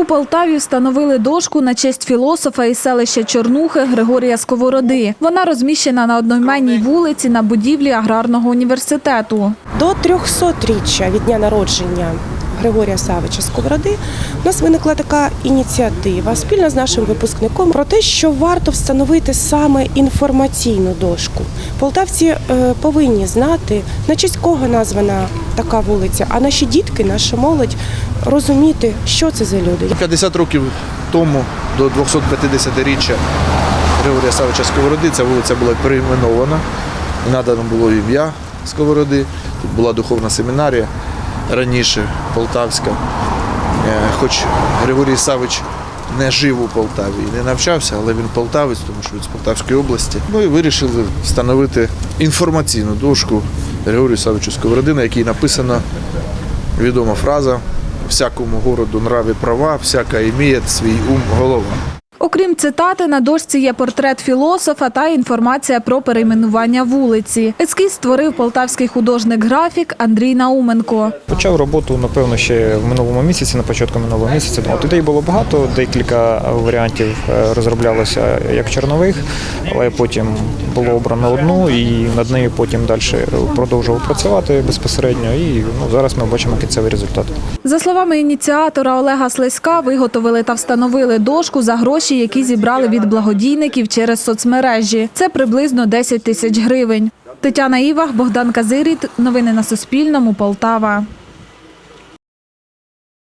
У Полтаві встановили дошку на честь філософа із селища Чорнухи Григорія Сковороди. Вона розміщена на одноіменній вулиці на будівлі аграрного університету. До 300-річчя від дня народження Григорія Савича Сковороди у нас виникла така ініціатива спільно з нашим випускником про те, що варто встановити саме інформаційну дошку. Полтавці е, повинні знати, на честь кого названа така вулиця, а наші дітки, наша молодь розуміти, що це за люди. 50 років тому, до 250-річчя Григорія Савича Сковороди, ця вулиця була перейменована надано було ім'я Сковороди. Тут була духовна семінарія раніше Полтавська. Е, Хоч Григорій Савич не жив у Полтаві і не навчався, але він полтавець, тому що він з Полтавської області. Ну і вирішили встановити інформаційну дошку Григорію Савичу Сковороди, на якій написана відома фраза всякому городу нраві права, всяка іміє свій ум голова. Окрім цитати, на дошці є портрет філософа та інформація про перейменування вулиці. Ескіз створив полтавський художник-графік Андрій Науменко. Почав роботу, напевно, ще в минулому місяці, на початку минулого місяця. От ідей було багато, декілька варіантів е, розроблялося як чорнових, але потім було обрано одну і над нею потім далі продовжував працювати безпосередньо. І ну, зараз ми бачимо кінцевий результат. За словами ініціатора Олега Слизька, виготовили та встановили дошку за гроші, які зібрали від благодійників через соцмережі. Це приблизно 10 тисяч гривень. Тетяна Івах, Богдан Казиріт. Новини на Суспільному. Полтава.